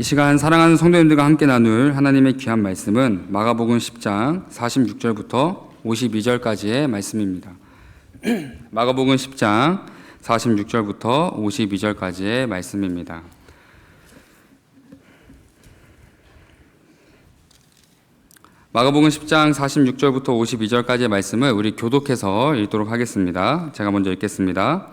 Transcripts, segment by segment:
이 시간 사랑하는 성도님들과 함께 나눌 하나님의 귀한 말씀은 마가복음 10장 46절부터 52절까지의 말씀입니다. 마가복음 10장 46절부터 52절까지의 말씀입니다. 마가복음 10장 46절부터 52절까지의 말씀을 우리 교독해서 읽도록 하겠습니다. 제가 먼저 읽겠습니다.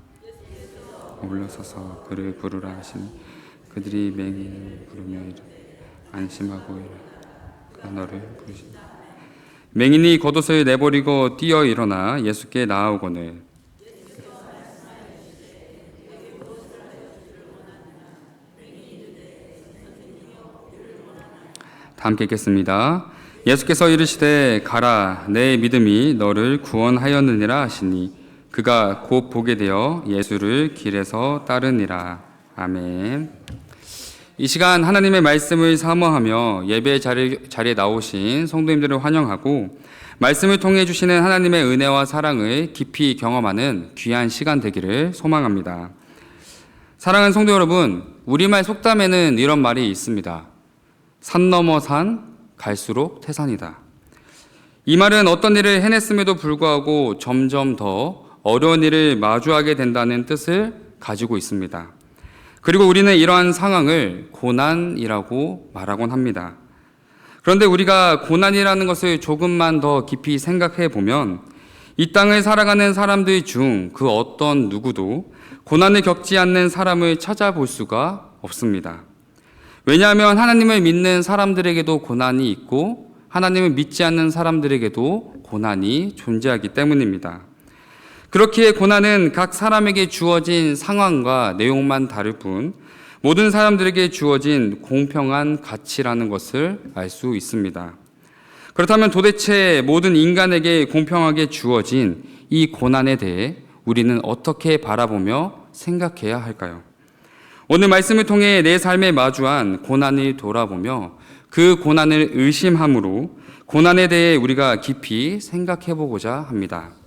올라서서 그를 부르라 하시니 그들이 맹인을 부르며 이르되 안심하고 이르라 그가 너를 부르시니 맹인이 겉옷을 내버리고 뛰어 일어나 예수께 나아오거늘 다 함께 읽겠습니다. 예수께서 이르시되 가라 내 믿음이 너를 구원하였느니라 하시니 그가 곧 보게 되어 예수를 길에서 따르니라. 아멘. 이 시간 하나님의 말씀을 사모하며 예배 자리, 자리에 나오신 성도님들을 환영하고 말씀을 통해 주시는 하나님의 은혜와 사랑을 깊이 경험하는 귀한 시간 되기를 소망합니다. 사랑하는 성도 여러분, 우리말 속담에는 이런 말이 있습니다. 산 넘어 산 갈수록 태산이다. 이 말은 어떤 일을 해냈음에도 불구하고 점점 더 어려운 일을 마주하게 된다는 뜻을 가지고 있습니다. 그리고 우리는 이러한 상황을 고난이라고 말하곤 합니다. 그런데 우리가 고난이라는 것을 조금만 더 깊이 생각해 보면 이 땅을 살아가는 사람들 중 그 어떤 누구도 고난을 겪지 않는 사람을 찾아볼 수가 없습니다. 왜냐하면 하나님을 믿는 사람들에게도 고난이 있고 하나님을 믿지 않는 사람들에게도 고난이 존재하기 때문입니다. 그렇기에 고난은 각 사람에게 주어진 상황과 내용만 다를 뿐 모든 사람들에게 주어진 공평한 가치라는 것을 알 수 있습니다. 그렇다면 도대체 모든 인간에게 공평하게 주어진 이 고난에 대해 우리는 어떻게 바라보며 생각해야 할까요? 오늘 말씀을 통해 내 삶에 마주한 고난을 돌아보며 그 고난을 의심함으로 고난에 대해 우리가 깊이 생각해 보고자 합니다.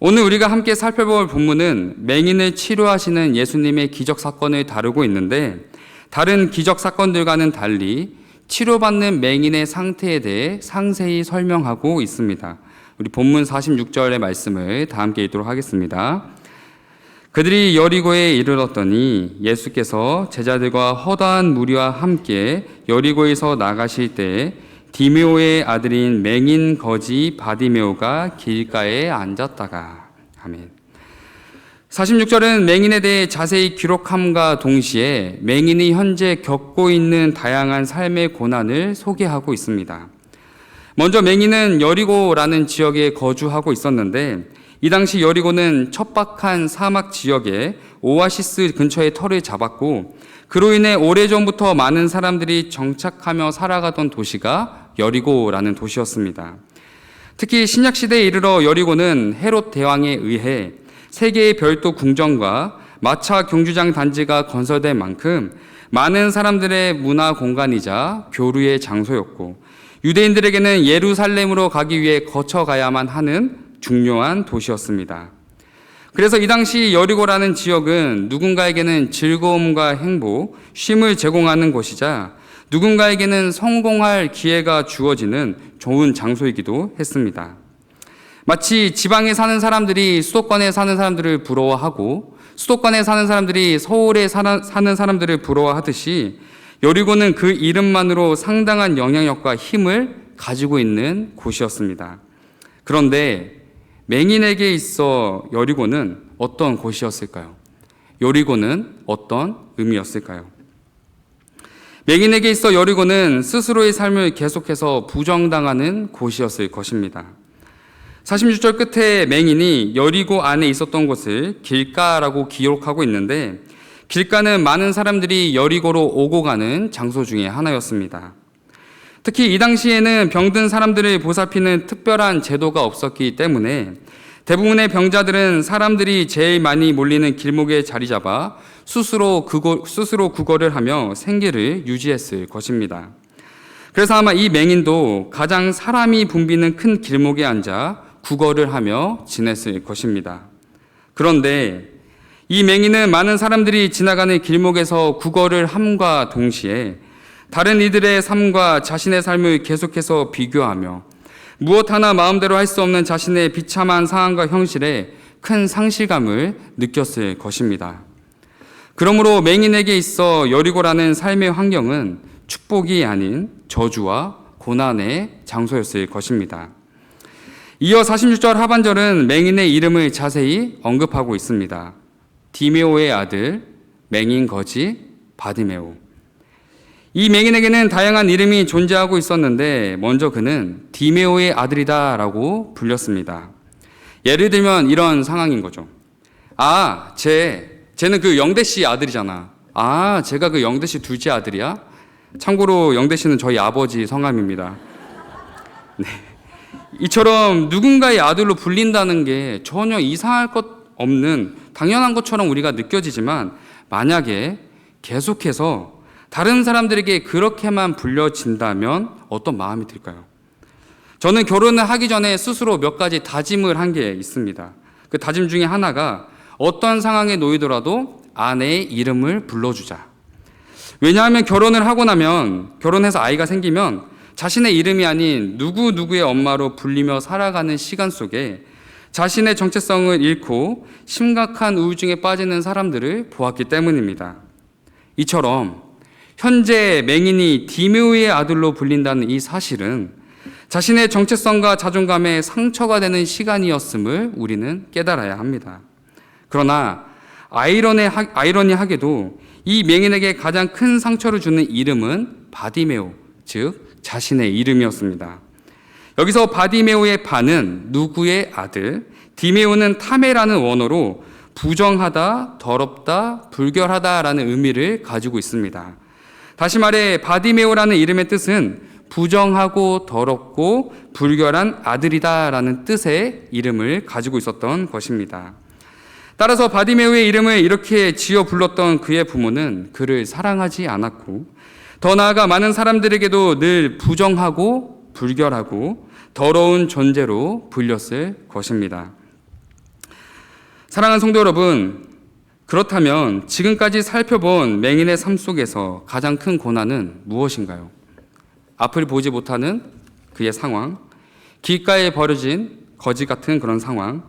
오늘 우리가 함께 살펴볼 본문은 맹인을 치료하시는 예수님의 기적 사건을 다루고 있는데 다른 기적 사건들과는 달리 치료받는 맹인의 상태에 대해 상세히 설명하고 있습니다. 우리 본문 46절의 말씀을 다 함께 읽도록 하겠습니다. 그들이 여리고에 이르렀더니 예수께서 제자들과 허다한 무리와 함께 여리고에서 나가실 때 디메오의 아들인 맹인 거지 바디메오가 길가에 앉았다가 아멘. 46절은 맹인에 대해 자세히 기록함과 동시에 맹인이 현재 겪고 있는 다양한 삶의 고난을 소개하고 있습니다. 먼저 맹인은 여리고라는 지역에 거주하고 있었는데 이 당시 여리고는 척박한 사막 지역에 오아시스 근처에 터를 잡았고 그로 인해 오래전부터 많은 사람들이 정착하며 살아가던 도시가 여리고라는 도시였습니다. 특히 신약 시대에 이르러 여리고는 헤롯 대왕에 의해 세계의 별도 궁전과 마차 경주장 단지가 건설된 만큼 많은 사람들의 문화 공간이자 교류의 장소였고 유대인들에게는 예루살렘으로 가기 위해 거쳐가야만 하는 중요한 도시였습니다. 그래서 이 당시 여리고라는 지역은 누군가에게는 즐거움과 행복, 쉼을 제공하는 곳이자 누군가에게는 성공할 기회가 주어지는 좋은 장소이기도 했습니다. 마치 지방에 사는 사람들이 수도권에 사는 사람들을 부러워하고 수도권에 사는 사람들이 서울에 사는 사람들을 부러워하듯이 여리고는 그 이름만으로 상당한 영향력과 힘을 가지고 있는 곳이었습니다. 그런데 맹인에게 있어 여리고는 어떤 곳이었을까요? 여리고는 어떤 의미였을까요? 맹인에게 있어 여리고는 스스로의 삶을 계속해서 부정당하는 곳이었을 것입니다. 46절 끝에 맹인이 여리고 안에 있었던 곳을 길가라고 기록하고 있는데 길가는 많은 사람들이 여리고로 오고 가는 장소 중에 하나였습니다. 특히 이 당시에는 병든 사람들을 보살피는 특별한 제도가 없었기 때문에 대부분의 병자들은 사람들이 제일 많이 몰리는 길목에 자리 잡아 스스로, 그거, 스스로 구걸을 하며 생계를 유지했을 것입니다. 그래서 아마 이 맹인도 가장 사람이 붐비는 큰 길목에 앉아 구걸을 하며 지냈을 것입니다. 그런데 이 맹인은 많은 사람들이 지나가는 길목에서 구걸을 함과 동시에 다른 이들의 삶과 자신의 삶을 계속해서 비교하며 무엇 하나 마음대로 할 수 없는 자신의 비참한 상황과 현실에 큰 상실감을 느꼈을 것입니다. 그러므로 맹인에게 있어 여리고라는 삶의 환경은 축복이 아닌 저주와 고난의 장소였을 것입니다. 이어 46절 하반절은 맹인의 이름을 자세히 언급하고 있습니다. 디메오의 아들, 맹인 거지, 바디메오. 이 맹인에게는 다양한 이름이 존재하고 있었는데 먼저 그는 디메오의 아들이다라고 불렸습니다. 예를 들면 이런 상황인 거죠. 아, 쟤, 쟤는 그 영대 씨 아들이잖아. 아, 제가 그 영대 씨 둘째 아들이야? 참고로 영대 씨는 저희 아버지 성함입니다. 네. 이처럼 누군가의 아들로 불린다는 게 전혀 이상할 것 없는 당연한 것처럼 우리가 느껴지지만 만약에 계속해서 다른 사람들에게 그렇게만 불려진다면 어떤 마음이 들까요? 저는 결혼을 하기 전에 스스로 몇 가지 다짐을 한 게 있습니다. 그 다짐 중에 하나가 어떤 상황에 놓이더라도 아내의 이름을 불러주자. 왜냐하면 결혼을 하고 나면 결혼해서 아이가 생기면 자신의 이름이 아닌 누구 누구의 엄마로 불리며 살아가는 시간 속에 자신의 정체성을 잃고 심각한 우울증에 빠지는 사람들을 보았기 때문입니다. 이처럼 현재 맹인이 디메오의 아들로 불린다는 이 사실은 자신의 정체성과 자존감에 상처가 되는 시간이었음을 우리는 깨달아야 합니다. 그러나 아이러니하게도 이 맹인에게 가장 큰 상처를 주는 이름은 바디메오, 즉 자신의 이름이었습니다. 여기서 바디메오의 바는 누구의 아들, 디메오는 타메라는 원어로 부정하다, 더럽다, 불결하다라는 의미를 가지고 있습니다. 다시 말해 바디메오라는 이름의 뜻은 부정하고 더럽고 불결한 아들이다라는 뜻의 이름을 가지고 있었던 것입니다. 따라서 바디메오의 이름을 이렇게 지어 불렀던 그의 부모는 그를 사랑하지 않았고 더 나아가 많은 사람들에게도 늘 부정하고 불결하고 더러운 존재로 불렸을 것입니다. 사랑하는 성도 여러분, 그렇다면 지금까지 살펴본 맹인의 삶 속에서 가장 큰 고난은 무엇인가요? 앞을 보지 못하는 그의 상황, 길가에 버려진 거지 같은 그런 상황,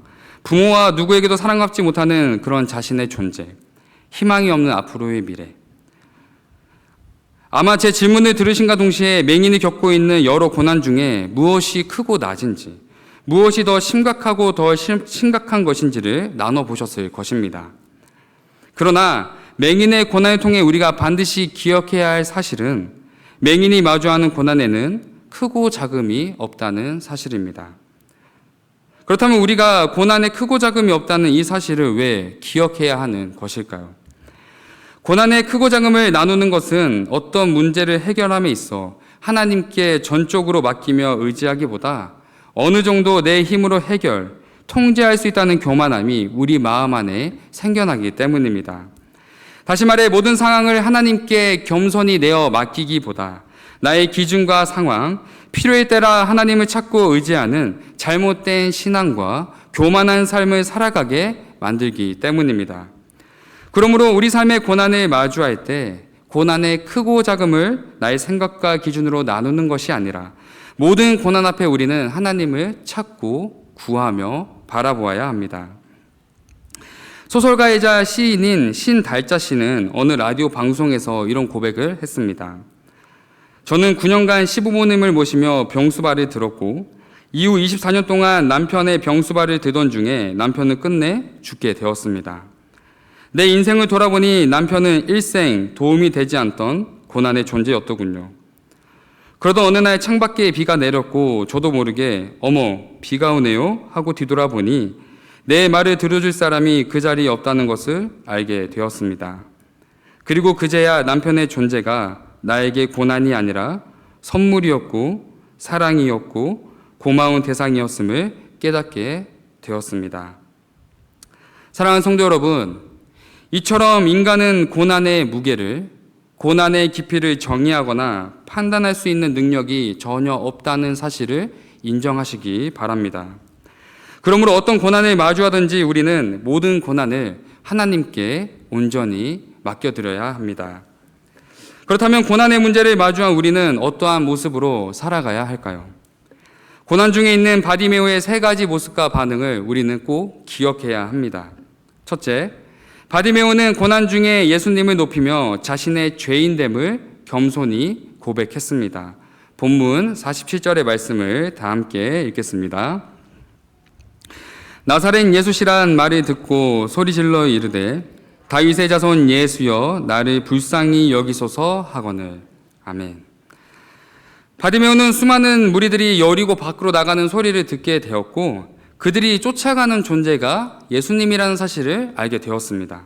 부모와 누구에게도 사랑받지 못하는 그런 자신의 존재, 희망이 없는 앞으로의 미래. 아마 제 질문을 들으신가 동시에 맹인이 겪고 있는 여러 고난 중에 무엇이 크고 낮은지, 무엇이 더 심각하고 더 심각한 것인지를 나눠보셨을 것입니다. 그러나 맹인의 고난을 통해 우리가 반드시 기억해야 할 사실은 맹인이 마주하는 고난에는 크고 작음이 없다는 사실입니다. 그렇다면 우리가 고난에 크고 작음이 없다는 이 사실을 왜 기억해야 하는 것일까요? 고난의 크고 작음을 나누는 것은 어떤 문제를 해결함에 있어 하나님께 전적으로 맡기며 의지하기보다 어느 정도 내 힘으로 해결, 통제할 수 있다는 교만함이 우리 마음 안에 생겨나기 때문입니다. 다시 말해 모든 상황을 하나님께 겸손히 내어 맡기기보다 나의 기준과 상황, 필요에 따라 하나님을 찾고 의지하는 잘못된 신앙과 교만한 삶을 살아가게 만들기 때문입니다. 그러므로 우리 삶의 고난을 마주할 때 고난의 크고 작음을 나의 생각과 기준으로 나누는 것이 아니라 모든 고난 앞에 우리는 하나님을 찾고 구하며 바라보아야 합니다. 소설가이자 시인인 신달자 씨는 어느 라디오 방송에서 이런 고백을 했습니다. 저는 9년간 시부모님을 모시며 병수발을 들었고 이후 24년 동안 남편의 병수발을 들던 중에 남편은 끝내 죽게 되었습니다. 내 인생을 돌아보니 남편은 일생 도움이 되지 않던 고난의 존재였더군요. 그러던 어느 날 창밖에 비가 내렸고 저도 모르게 어머 비가 오네요 하고 뒤돌아보니 내 말을 들어줄 사람이 그 자리에 없다는 것을 알게 되었습니다. 그리고 그제야 남편의 존재가 나에게 고난이 아니라 선물이었고 사랑이었고 고마운 대상이었음을 깨닫게 되었습니다. 사랑하는 성도 여러분, 이처럼 인간은 고난의 무게를 고난의 깊이를 정의하거나 판단할 수 있는 능력이 전혀 없다는 사실을 인정하시기 바랍니다. 그러므로 어떤 고난을 마주하든지 우리는 모든 고난을 하나님께 온전히 맡겨드려야 합니다. 그렇다면 고난의 문제를 마주한 우리는 어떠한 모습으로 살아가야 할까요? 고난 중에 있는 바디메오의 세 가지 모습과 반응을 우리는 꼭 기억해야 합니다. 첫째, 바디메오는 고난 중에 예수님을 높이며 자신의 죄인됨을 겸손히 고백했습니다. 본문 47절의 말씀을 다 함께 읽겠습니다. 나사렛 예수시란 말을 듣고 소리질러 이르되 다윗의 자손 예수여 나를 불쌍히 여기소서 하거늘 아멘. 바디메오는 수많은 무리들이 여리고 밖으로 나가는 소리를 듣게 되었고 그들이 쫓아가는 존재가 예수님이라는 사실을 알게 되었습니다.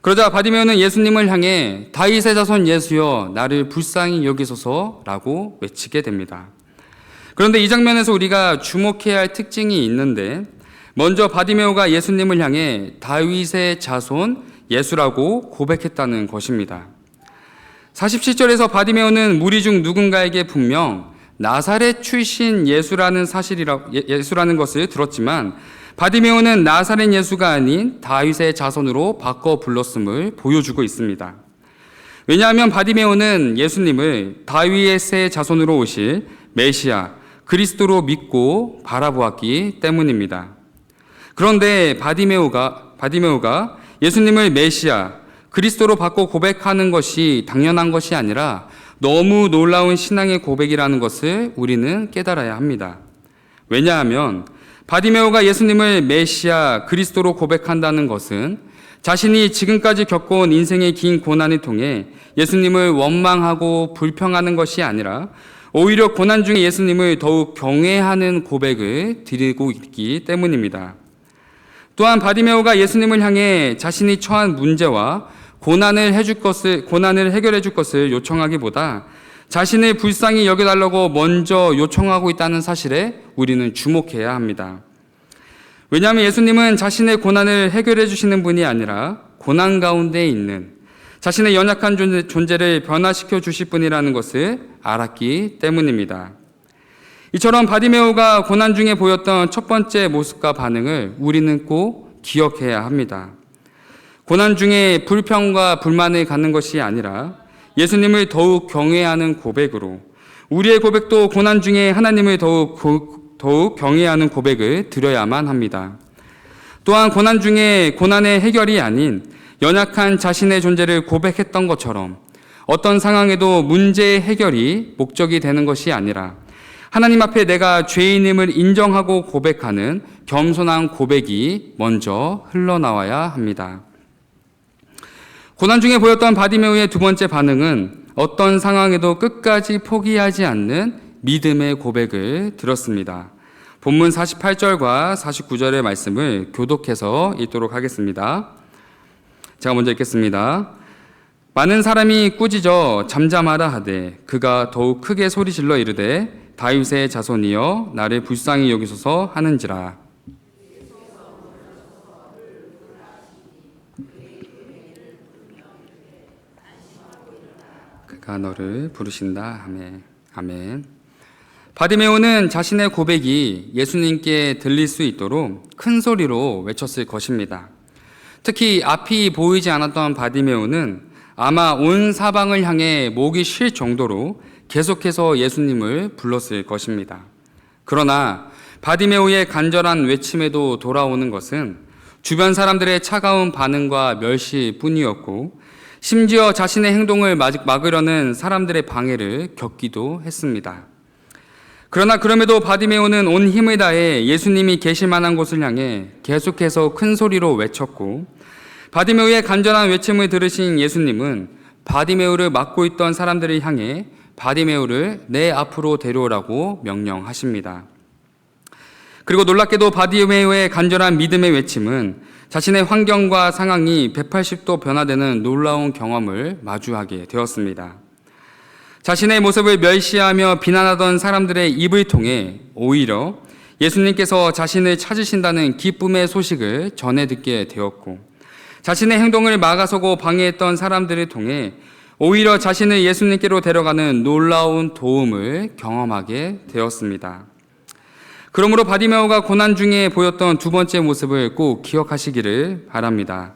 그러자 바디메오는 예수님을 향해 다윗의 자손 예수여 나를 불쌍히 여기소서라고 외치게 됩니다. 그런데 이 장면에서 우리가 주목해야 할 특징이 있는데 먼저 바디메오가 예수님을 향해 다윗의 자손 예수라고 고백했다는 것입니다. 47절에서 바디메오는 무리 중 누군가에게 분명 나사렛 출신 예수라는 사실이라 예- 예수라는 것을 들었지만 바디메오는 나사렛 예수가 아닌 다윗의 자손으로 바꿔 불렀음을 보여주고 있습니다. 왜냐하면 바디메오는 예수님을 다윗의 자손으로 오실 메시아 그리스도로 믿고 바라보았기 때문입니다. 그런데 바디메오가 바디메오가 예수님을 메시아 그리스도로 바꿔 고백하는 것이 당연한 것이 아니라 너무 놀라운 신앙의 고백이라는 것을 우리는 깨달아야 합니다. 왜냐하면 바디메오가 예수님을 메시아 그리스도로 고백한다는 것은 자신이 지금까지 겪어온 인생의 긴 고난을 통해 예수님을 원망하고 불평하는 것이 아니라 오히려 고난 중에 예수님을 더욱 경외하는 고백을 드리고 있기 때문입니다. 또한 바디메오가 예수님을 향해 자신이 처한 문제와 고난을 해줄 것을 고난을 해결해 줄 것을 요청하기보다 자신을 불쌍히 여겨달라고 먼저 요청하고 있다는 사실에 우리는 주목해야 합니다. 왜냐하면 예수님은 자신의 고난을 해결해 주시는 분이 아니라 고난 가운데 있는 자신의 연약한 존재, 존재를 변화시켜 주실 분이라는 것을 알았기 때문입니다. 이처럼 바디메오가 고난 중에 보였던 첫 번째 모습과 반응을 우리는 꼭 기억해야 합니다. 고난 중에 불평과 불만을 갖는 것이 아니라 예수님을 더욱 경외하는 고백으로 우리의 고백도 고난 중에 하나님을 더욱 고- 더욱 경외하는 고백을 드려야만 합니다. 또한 고난 중에 고난의 해결이 아닌 연약한 자신의 존재를 고백했던 것처럼 어떤 상황에도 문제의 해결이 목적이 되는 것이 아니라 하나님 앞에 내가 죄인임을 인정하고 고백하는 겸손한 고백이 먼저 흘러나와야 합니다. 고난 중에 보였던 바디메오의 두 번째 반응은 어떤 상황에도 끝까지 포기하지 않는 믿음의 고백을 들었습니다. 본문 48절과 49절의 말씀을 교독해서 읽도록 하겠습니다. 제가 먼저 읽겠습니다. 많은 사람이 꾸짖어 잠잠하라 하되 그가 더욱 크게 소리질러 이르되 다윗의 자손이여 나를 불쌍히 여기소서 하는지라 그가 너를 부르신다 아멘 아멘 바디메오는 자신의 고백이 예수님께 들릴 수 있도록 큰 소리로 외쳤을 것입니다. 특히 앞이 보이지 않았던 바디메오는 아마 온 사방을 향해 목이 쉴 정도로 계속해서 예수님을 불렀을 것입니다. 그러나 바디메오의 간절한 외침에도 돌아오는 것은 주변 사람들의 차가운 반응과 멸시뿐이었고 심지어 자신의 행동을 막- 막으려는 사람들의 방해를 겪기도 했습니다. 그러나 그럼에도 바디메오는 온 힘을 다해 예수님이 계실 만한 곳을 향해 계속해서 큰 소리로 외쳤고 바디메오의 간절한 외침을 들으신 예수님은 바디메오를 막고 있던 사람들을 향해 바디메오를 내 앞으로 데려오라고 명령하십니다. 그리고 놀랍게도 바디메오의 간절한 믿음의 외침은 자신의 환경과 상황이 180도 변화되는 놀라운 경험을 마주하게 되었습니다. 자신의 모습을 멸시하며 비난하던 사람들의 입을 통해 오히려 예수님께서 자신을 찾으신다는 기쁨의 소식을 전해 듣게 되었고 자신의 행동을 막아서고 방해했던 사람들을 통해 오히려 자신을 예수님께로 데려가는 놀라운 도움을 경험하게 되었습니다. 그러므로 바디메오가 고난 중에 보였던 두 번째 모습을 꼭 기억하시기를 바랍니다.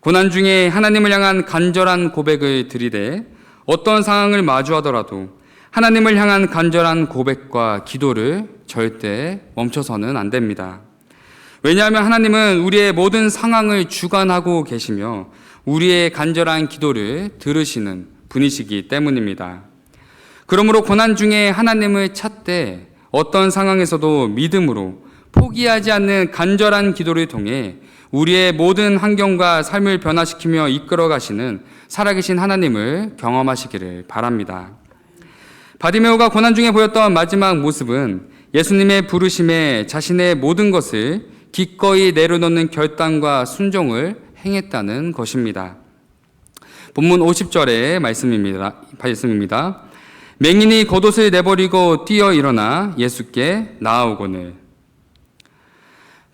고난 중에 하나님을 향한 간절한 고백을 드리되 어떤 상황을 마주하더라도 하나님을 향한 간절한 고백과 기도를 절대 멈춰서는 안 됩니다. 왜냐하면 하나님은 우리의 모든 상황을 주관하고 계시며 우리의 간절한 기도를 들으시는 분이시기 때문입니다. 그러므로 고난 중에 하나님을 찾되 어떤 상황에서도 믿음으로 포기하지 않는 간절한 기도를 통해 우리의 모든 환경과 삶을 변화시키며 이끌어 가시는 살아계신 하나님을 경험하시기를 바랍니다. 바디메오가 고난 중에 보였던 마지막 모습은 예수님의 부르심에 자신의 모든 것을 기꺼이 내려놓는 결단과 순종을 행했다는 것입니다. 본문 50절의 말씀입니다. 말씀입니다. 맹인이 겉옷을 내버리고 뛰어 일어나 예수께 나아오거늘.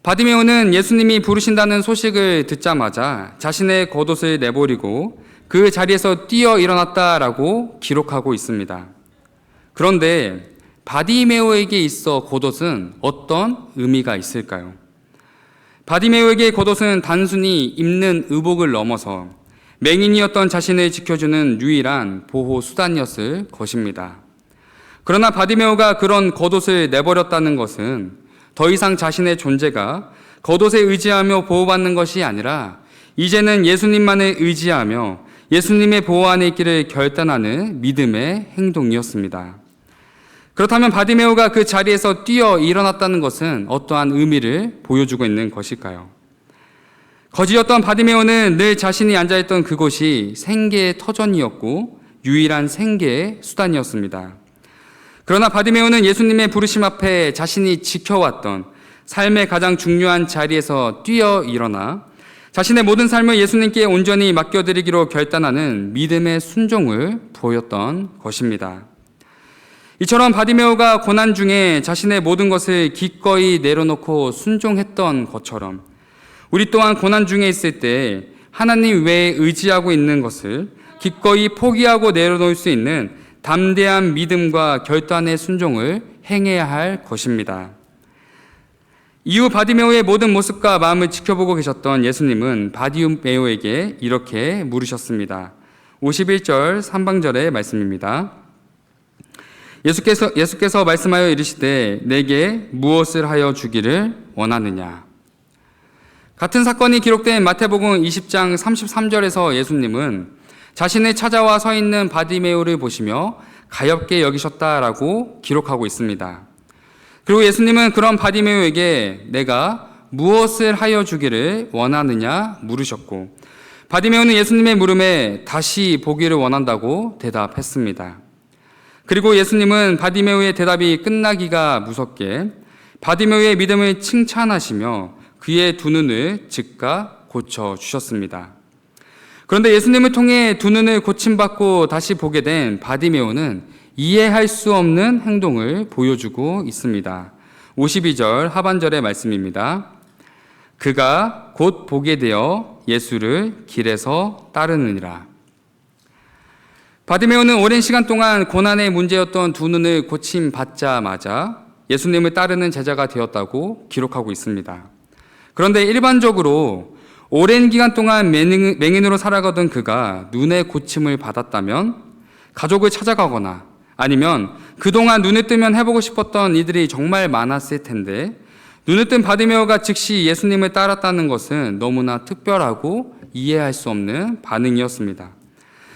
바디메오는 예수님이 부르신다는 소식을 듣자마자 자신의 겉옷을 내버리고 그 자리에서 뛰어 일어났다라고 기록하고 있습니다. 그런데 바디메오에게 있어 겉옷은 어떤 의미가 있을까요? 바디메오에게 겉옷은 단순히 입는 의복을 넘어서 맹인이었던 자신을 지켜주는 유일한 보호 수단이었을 것입니다. 그러나 바디메오가 그런 겉옷을 내버렸다는 것은 더 이상 자신의 존재가 겉옷에 의지하며 보호받는 것이 아니라 이제는 예수님만을 의지하며 예수님의 보호 안에 있기를 결단하는 믿음의 행동이었습니다. 그렇다면 바디메오가 그 자리에서 뛰어 일어났다는 것은 어떠한 의미를 보여주고 있는 것일까요? 거지였던 바디메오는 늘 자신이 앉아있던 그곳이 생계의 터전이었고 유일한 생계의 수단이었습니다. 그러나 바디메오는 예수님의 부르심 앞에 자신이 지켜왔던 삶의 가장 중요한 자리에서 뛰어 일어나 자신의 모든 삶을 예수님께 온전히 맡겨드리기로 결단하는 믿음의 순종을 보였던 것입니다. 이처럼 바디메오가 고난 중에 자신의 모든 것을 기꺼이 내려놓고 순종했던 것처럼 우리 또한 고난 중에 있을 때 하나님 외에 의지하고 있는 것을 기꺼이 포기하고 내려놓을 수 있는 담대한 믿음과 결단의 순종을 행해야 할 것입니다. 이후 바디메오의 모든 모습과 마음을 지켜보고 계셨던 예수님은 바디메오에게 이렇게 물으셨습니다. 51절 3방절의 말씀입니다. 예수께서, 예수께서 말씀하여 이르시되 내게 무엇을 하여 주기를 원하느냐. 같은 사건이 기록된 마태복음 20장 33절에서 예수님은 자신을 찾아와 서 있는 바디메오를 보시며 가엽게 여기셨다라고 기록하고 있습니다. 그리고 예수님은 그런 바디메오에게 내가 무엇을 하여 주기를 원하느냐 물으셨고 바디메오는 예수님의 물음에 다시 보기를 원한다고 대답했습니다. 그리고 예수님은 바디메오의 대답이 끝나기가 무섭게 바디메오의 믿음을 칭찬하시며 그의 두 눈을 즉각 고쳐 주셨습니다. 그런데 예수님을 통해 두 눈을 고침받고 다시 보게 된 바디메오는 이해할 수 없는 행동을 보여주고 있습니다. 52절 하반절의 말씀입니다. 그가 곧 보게 되어 예수를 길에서 따르느니라. 바디메오는 오랜 시간 동안 고난의 문제였던 두 눈을 고침 받자마자 예수님을 따르는 제자가 되었다고 기록하고 있습니다. 그런데 일반적으로 오랜 기간 동안 맹인으로 살아가던 그가 눈의 고침을 받았다면 가족을 찾아가거나 아니면 그동안 눈을 뜨면 해보고 싶었던 이들이 정말 많았을 텐데 눈을 뜬 바디메오가 즉시 예수님을 따랐다는 것은 너무나 특별하고 이해할 수 없는 반응이었습니다.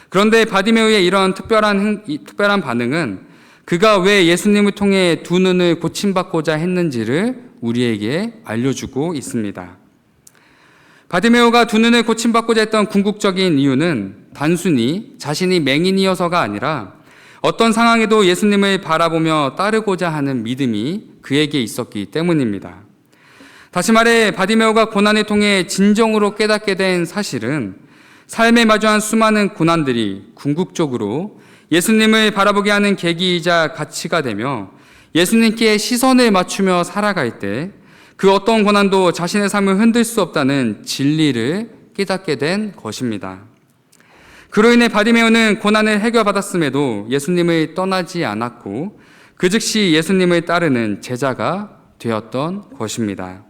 그런데 바디메오의 이런 특별한, 특별한 반응은 그가 왜 예수님을 통해 두 눈을 고침받고자 했는지를 우리에게 알려주고 있습니다. 바디메오가 두 눈을 고침받고자 했던 궁극적인 이유는 단순히 자신이 맹인이어서가 아니라 어떤 상황에도 예수님을 바라보며 따르고자 하는 믿음이 그에게 있었기 때문입니다. 다시 말해 바디메오가 고난을 통해 진정으로 깨닫게 된 사실은 삶에 마주한 수많은 고난들이 궁극적으로 예수님을 바라보게 하는 계기이자 가치가 되며 예수님께 시선을 맞추며 살아갈 때 그 어떤 고난도 자신의 삶을 흔들 수 없다는 진리를 깨닫게 된 것입니다. 그로 인해 바디메오는 고난을 해결받았음에도 예수님을 떠나지 않았고 그 즉시 예수님을 따르는 제자가 되었던 것입니다.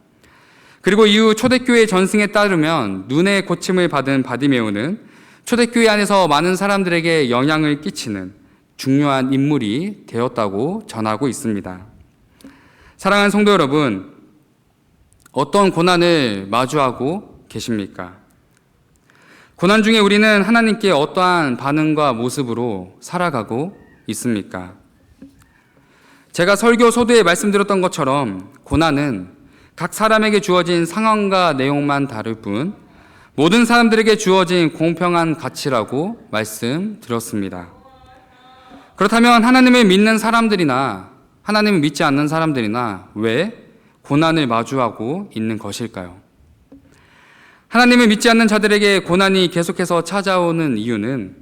그리고 이후 초대교회 전승에 따르면 눈의 고침을 받은 바디메오는 초대교회 안에서 많은 사람들에게 영향을 끼치는 중요한 인물이 되었다고 전하고 있습니다. 사랑하는 성도 여러분, 어떤 고난을 마주하고 계십니까? 고난 중에 우리는 하나님께 어떠한 반응과 모습으로 살아가고 있습니까? 제가 설교 소두에 말씀드렸던 것처럼 고난은 각 사람에게 주어진 상황과 내용만 다를 뿐 모든 사람들에게 주어진 공평한 가치라고 말씀드렸습니다. 그렇다면 하나님을 믿는 사람들이나 하나님을 믿지 않는 사람들이나 왜 고난을 마주하고 있는 것일까요? 하나님을 믿지 않는 자들에게 고난이 계속해서 찾아오는 이유는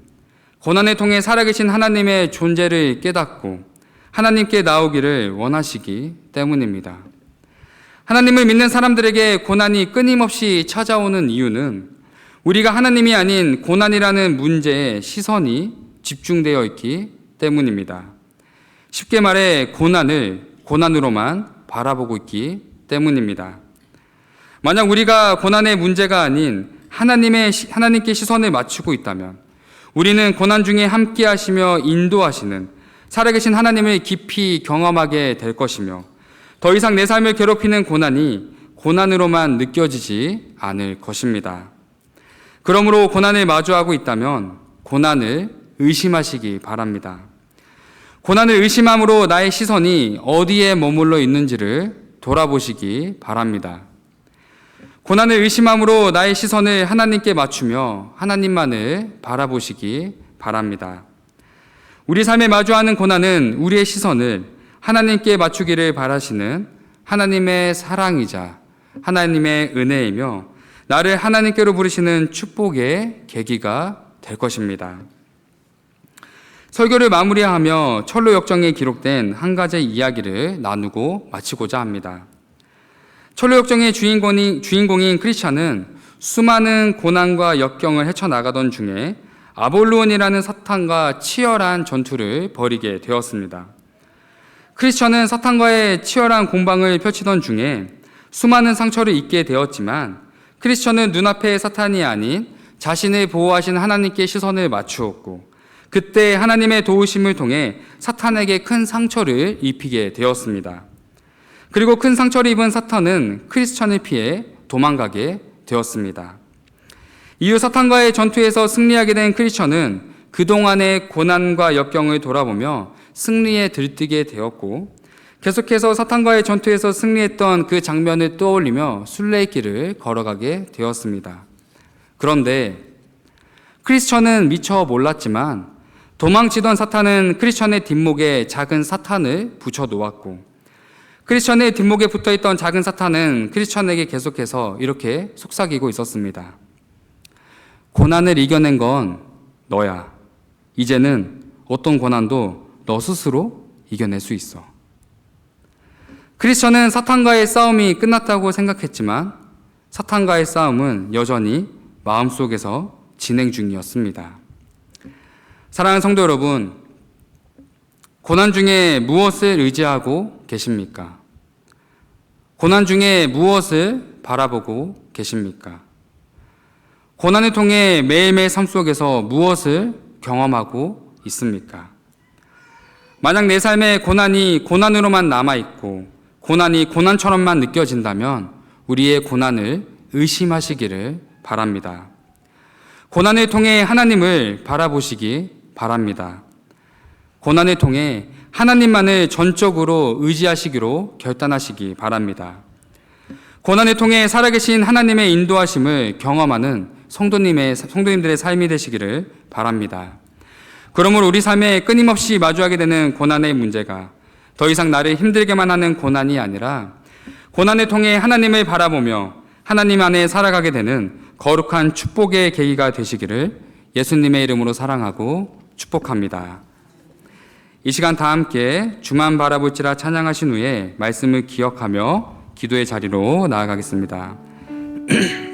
고난을 통해 살아계신 하나님의 존재를 깨닫고 하나님께 나오기를 원하시기 때문입니다. 하나님을 믿는 사람들에게 고난이 끊임없이 찾아오는 이유는 우리가 하나님이 아닌 고난이라는 문제에 시선이 집중되어 있기 때문입니다. 쉽게 말해 고난을 고난으로만 바라보고 있기 때문입니다. 만약 우리가 고난의 문제가 아닌 하나님의 하나님께 시선을 맞추고 있다면 우리는 고난 중에 함께 하시며 인도하시는 살아계신 하나님을 깊이 경험하게 될 것이며 더 이상 내 삶을 괴롭히는 고난이 고난으로만 느껴지지 않을 것입니다. 그러므로 고난을 마주하고 있다면 고난을 의심하시기 바랍니다. 고난을 의심함으로 나의 시선이 어디에 머물러 있는지를 돌아보시기 바랍니다. 고난을 의심함으로 나의 시선을 하나님께 맞추며 하나님만을 바라보시기 바랍니다. 우리 삶에 마주하는 고난은 우리의 시선을 하나님께 맞추기를 바라시는 하나님의 사랑이자 하나님의 은혜이며 나를 하나님께로 부르시는 축복의 계기가 될 것입니다. 설교를 마무리하며 철로 역정에 기록된 한 가지 이야기를 나누고 마치고자 합니다. 철로 역정의 주인공인, 주인공인 크리스찬은 수많은 고난과 역경을 헤쳐나가던 중에 아볼론이라는 사탄과 치열한 전투를 벌이게 되었습니다. 크리스천은 사탄과의 치열한 공방을 펼치던 중에 수많은 상처를 입게 되었지만 크리스천은 눈앞의 사탄이 아닌 자신을 보호하신 하나님께 시선을 맞추었고 그때 하나님의 도우심을 통해 사탄에게 큰 상처를 입히게 되었습니다. 그리고 큰 상처를 입은 사탄은 크리스천을 피해 도망가게 되었습니다. 이후 사탄과의 전투에서 승리하게 된 크리스천은 그동안의 고난과 역경을 돌아보며 승리에 들뜨게 되었고 계속해서 사탄과의 전투에서 승리했던 그 장면을 떠올리며 순례길을 걸어가게 되었습니다. 그런데 크리스천은 미처 몰랐지만 도망치던 사탄은 크리스천의 뒷목에 작은 사탄을 붙여 놓았고 크리스천의 뒷목에 붙어 있던 작은 사탄은 크리스천에게 계속해서 이렇게 속삭이고 있었습니다. 고난을 이겨낸 건 너야. 이제는 어떤 고난도 너 스스로 이겨낼 수 있어. 크리스천은 사탄과의 싸움이 끝났다고 생각했지만 사탄과의 싸움은 여전히 마음속에서 진행 중이었습니다. 사랑하는 성도 여러분, 고난 중에 무엇을 의지하고 계십니까? 고난 중에 무엇을 바라보고 계십니까? 고난을 통해 매일매일 삶 속에서 무엇을 경험하고 있습니까? 만약 내 삶에 고난이 고난으로만 남아있고, 고난이 고난처럼만 느껴진다면 우리의 고난을 의심하시기를 바랍니다. 고난을 통해 하나님을 바라보시기 바랍니다. 고난을 통해 하나님만을 전적으로 의지하시기로 결단하시기 바랍니다. 고난을 통해 살아계신 하나님의 인도하심을 경험하는 성도님의, 성도님들의 삶이 되시기를 바랍니다. 그러므로 우리 삶에 끊임없이 마주하게 되는 고난의 문제가 더 이상 나를 힘들게만 하는 고난이 아니라 고난을 통해 하나님을 바라보며 하나님 안에 살아가게 되는 거룩한 축복의 계기가 되시기를 예수님의 이름으로 사랑하고 축복합니다. 이 시간 다 함께 주만 바라볼지라 찬양하신 후에 말씀을 기억하며 기도의 자리로 나아가겠습니다.